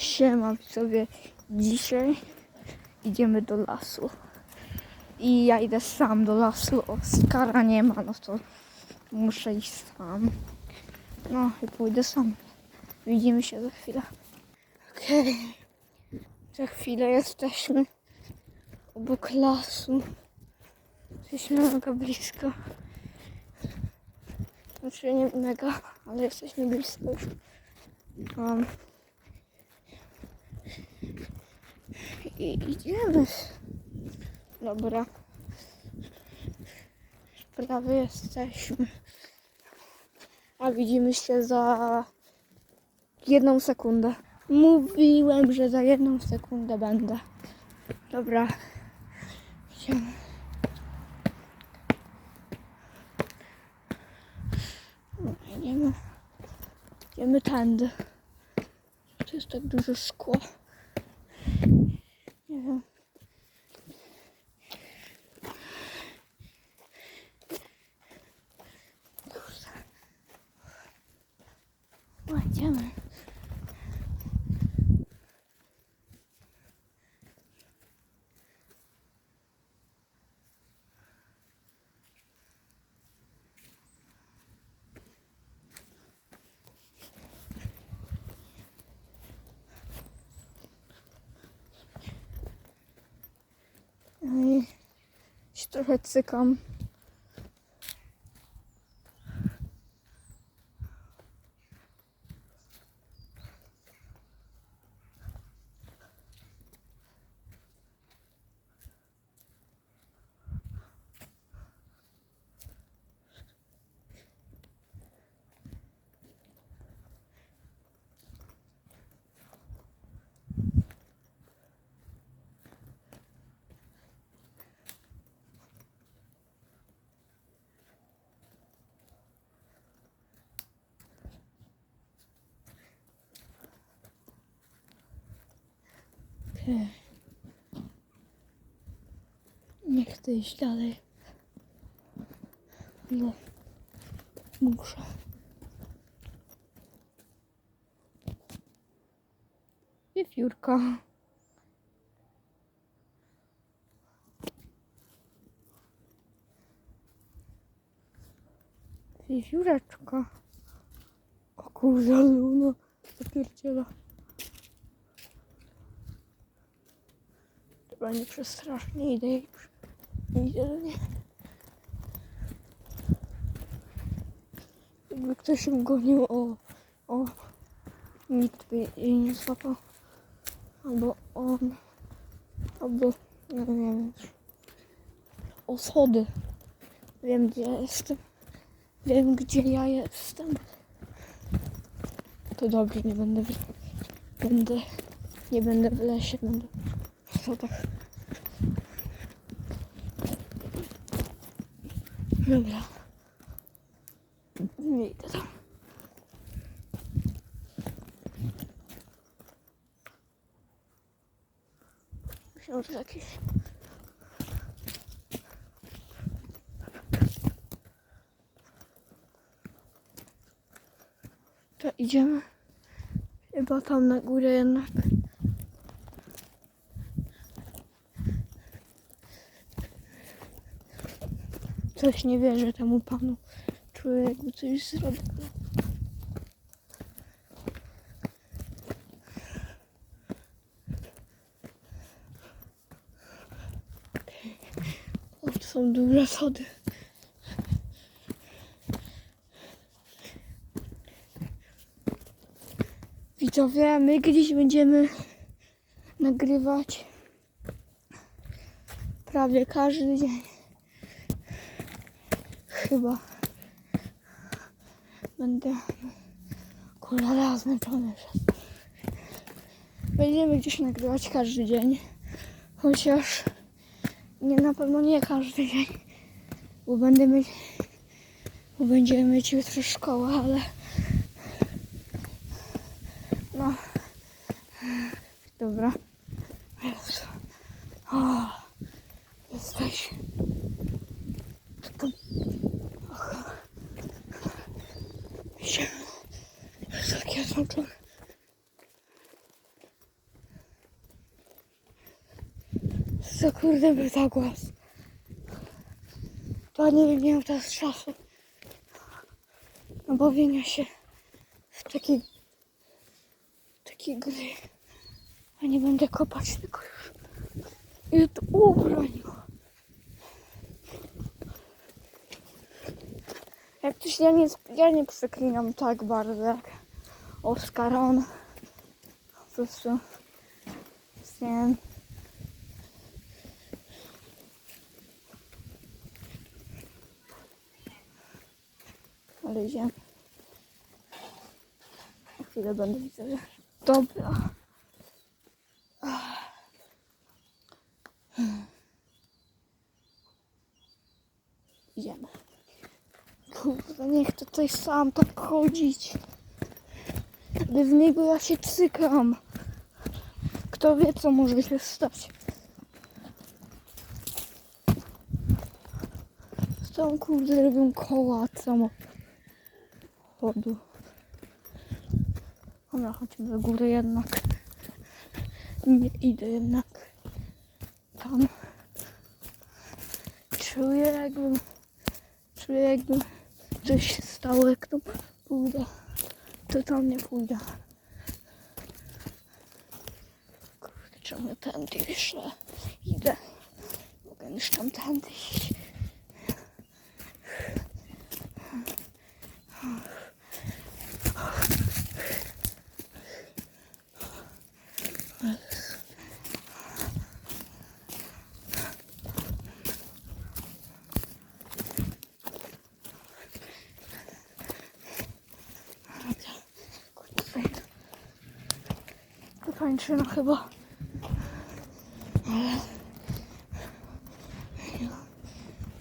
Siema sobie. Dzisiaj idziemy do lasu. I ja idę sam do lasu. Oskara nie ma, no to muszę iść sam. No i pójdę sam. Widzimy się za chwilę. Okej. Za chwilę jesteśmy obok lasu. Jesteśmy mega blisko. Znaczy nie mega, ale jesteśmy blisko już. Um, I idziemy. Dobra. Prawie jesteśmy. A widzimy się za jedną sekundę. Mówiłem, że za jedną sekundę będę. Dobra. Idziemy. Idziemy. Idziemy tędy. Tu jest tak dużo szkła. Nie wiem. Kurde. O, idziemy. Ej, się trochę cykam. Nie chcę iść dalej. No. Muszę. Wiewiórka. Wiewióreczka. O kurde, Luna. Zapierdziela. Nie przestrasz, nie idę Nie idę do niej. Jakby ktoś ją gonił, o, o, nikt by jej nie złapał. Albo on, albo, nie wiem już. O schody. Wiem gdzie ja jestem. Wiem gdzie ja jestem. To dobrze, nie będę, w, będę, nie będę w lesie, będę w schodach. Dobra. Nie idę tam. Myślałem, że jakieś... To idziemy. Chyba tam na górę jednak. Coś nie wierzę temu panu. Czuję jakby coś zrobił. O, to są duże schody. Widzowie, my kiedyś będziemy nagrywać prawie każdy dzień. Chyba. Będę kolora zmęczony. Będziemy gdzieś nagrywać każdy dzień. Chociaż nie na pewno nie każdy dzień. Bo będę mieć. Bo będziemy mieć jutro szkołę, ale. No. Dobra. Jezu. O, jesteś. To się. Jezu, jak ja zmęczony. Co kurde był za głos? To nie, nie mam teraz czasu. No się w takiej, takiej gry. A nie będę kopać tylko już. To ubraniu. Jak coś ja nie, ja nie przeklinam tak bardzo jak Oskar, on po prostu nie Ale idziemy. Na chwilę będę widzę, że... Dobra. Idziemy. Kurde, niech tutaj sam tak chodzić. Gdy w niego ja się cykam. Kto wie, co może się stać. Tam kurde robią koła od samochodu. Dobra, chodźmy do góry jednak. Nie idę jednak tam. Czuję jakbym, czuję jakby coś się stało, jak tam pójdę. To tam nie pójdę. Kurde, czemu tędy jeszcze idę? Mogę już tam tędy iść. To pańczyna chyba. Ale...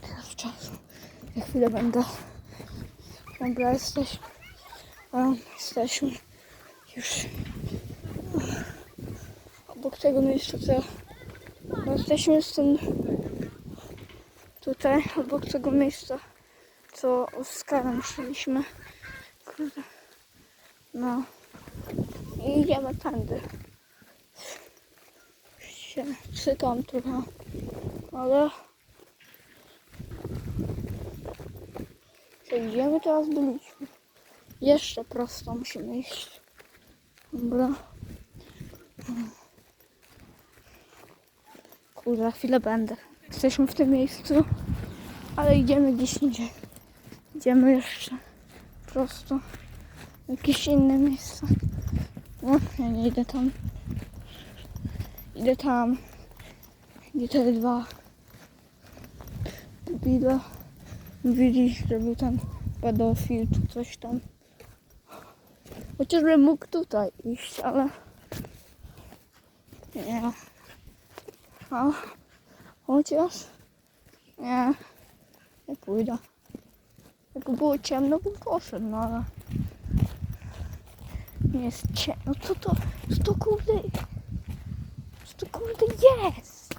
Teraz czasu. Za chwilę będę. Dobra, jesteśmy. Jesteśmy już obok tego miejsca, co no, jesteśmy z tym tutaj, obok tego miejsca, co Oskarem szliśmy. Kurde. No. I idziemy tędy. Się cykam trochę, ale... Co, idziemy teraz byliśmy. Jeszcze prosto musimy iść. Dobra. Kurde, za chwilę będę. Jesteśmy w tym miejscu, ale idziemy gdzieś indziej. Idziemy jeszcze prosto w jakieś inne miejsce. No, ja nie idę tam. Idę tam, gdzie te dwa mówili, że był tam pedofil czy coś tam. Chociażbym mógł tutaj iść, ale nie. A chociaż nie, nie pójdę. Jak było ciemno, bym poszedł, no ale nie jest ciemno. Co to, co to kurde, to kurde jest?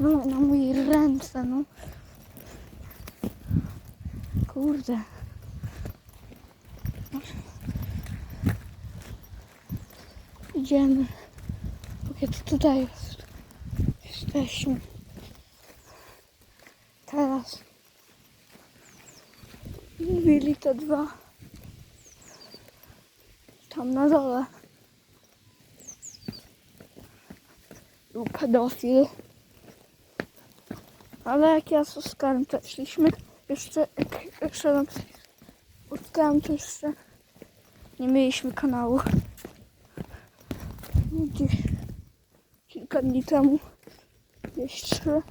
No, na mojej ręce, no. Kurde. Idziemy. Jakie to tutaj jest? Jesteśmy. Teraz. Mówili te dwa. Tam na dole. Był pedofil. Ale jak ja z Oskarem też szliśmy, jeszcze, szedłem z Oskarem, to jeszcze nie mieliśmy kanału. Gdzieś kilka dni temu. Trzy.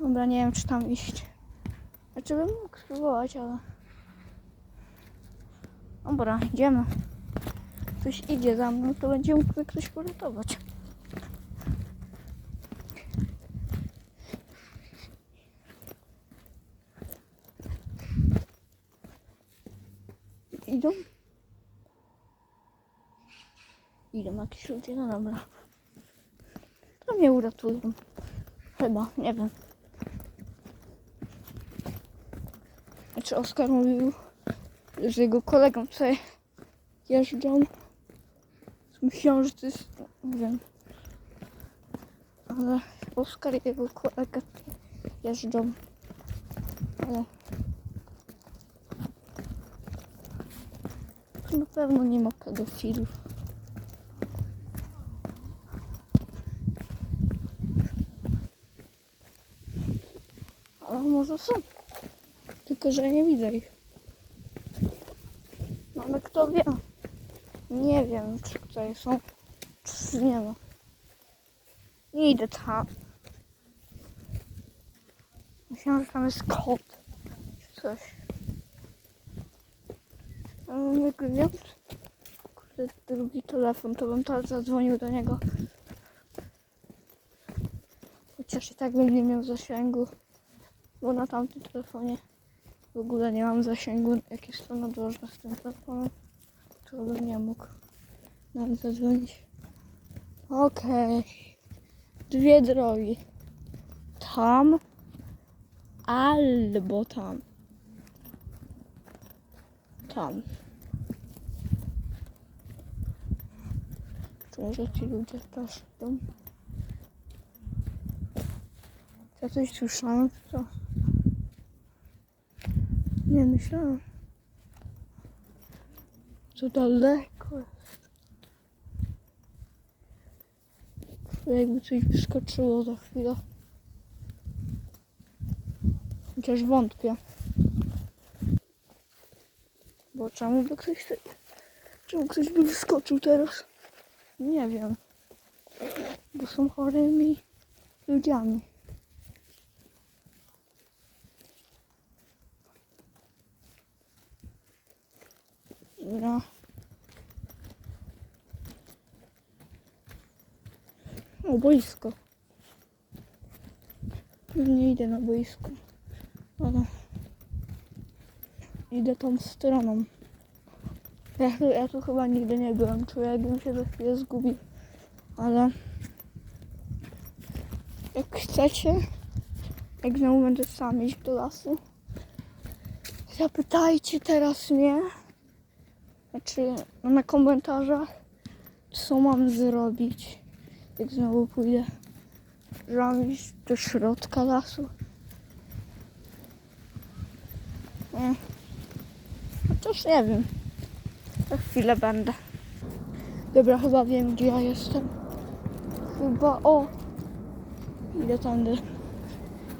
Dobra, nie wiem czy tam iść. Znaczy bym mógł spróbować, ale... Dobra, idziemy. Ktoś idzie za mną, to będzie mógł mnie ktoś uratować. Idą? Idą jakieś ludzie, no dobra. To mnie uratują. Chyba, nie wiem. Czy Oskar mówił, z jego kolegą tutaj jeżdżą. Myślałem, że to jest, nie wiem, ale Oskar i jego kolega jeżdżą. Ale na pewno nie ma pedofilów. Ale może są. Tylko, że nie widzę ich. No ale kto wie? Nie wiem, czy tutaj są, czy nie ma. Nie idę tam. Myślałam, że tam jest kot. Czy coś. A mam jakby wiem. Kurde, drugi telefon, to bym teraz zadzwonił do niego. Chociaż i tak bym nie miał zasięgu. Bo na tamtym telefonie w ogóle nie mam zasięgu, jak jest to nadłożne z tym telefonem. To bym nie mógł nawet zadzwonić. Okej. Dwie drogi. Tam albo tam. Tam. Czy może ci ludzie też idą? Ja coś słyszałem, co? Nie myślałem. To daleko jest. Jakby coś wyskoczyło za chwilę. Chociaż wątpię. Bo czemu by ktoś... Czemu ktoś by wyskoczył teraz? Nie wiem. Bo są chorymi ludziami. Dobra. O, boisko. Nie idę na boisko. Ale idę tą stroną. Ja, tu- ja tu chyba nigdy nie byłem. Czuję, jakbym się za chwilę zgubił. Ale jak chcecie, jak znowu będę sam iść do lasu, zapytajcie teraz mnie, znaczy no, na komentarzach, co mam zrobić, jak znowu pójdę. Iść do środka lasu. Nie. Chociaż nie wiem. Za chwilę będę. Dobra, chyba wiem gdzie ja jestem. Chyba, o! Idę tędy.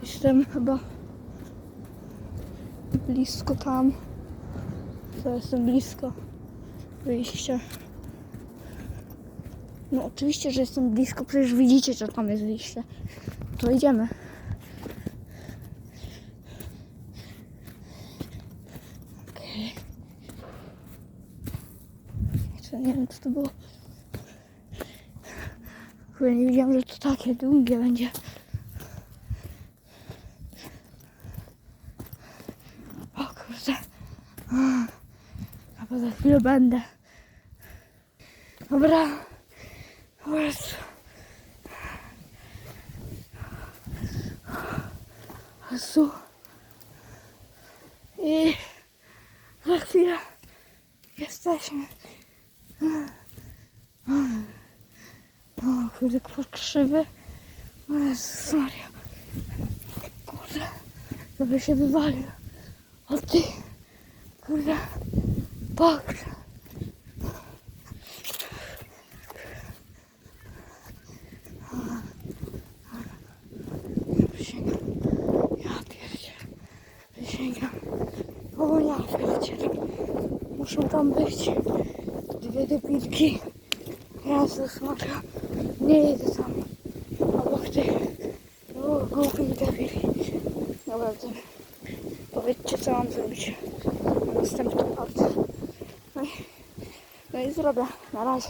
Jestem chyba blisko tam. To jestem blisko wyjścia. No oczywiście, że jestem blisko, przecież widzicie, że tam jest wyjście. To idziemy. Okej. Nie wiem, co to było. Kurde, nie wiedziałam, że to takie długie będzie. O kurde. Chyba za chwilę będę. Dobra. Jezu. Jezu. I za chwilę jesteśmy. O kurde, krzywy. O Jezus Maria. Kurde. Żeby się wywalił. O ty. Kurde. Patrz. Przysięgam. Ja pierdzielę. Przysięgam. O ja pierdzielę. Muszą tam być dwie debilki. Jezus Maria. Nie idę tam. Obok tych o, głupich debili. Naprawdę. Powiedzcie, co mam zrobić na następnym part. No i, zrobię. Na razie.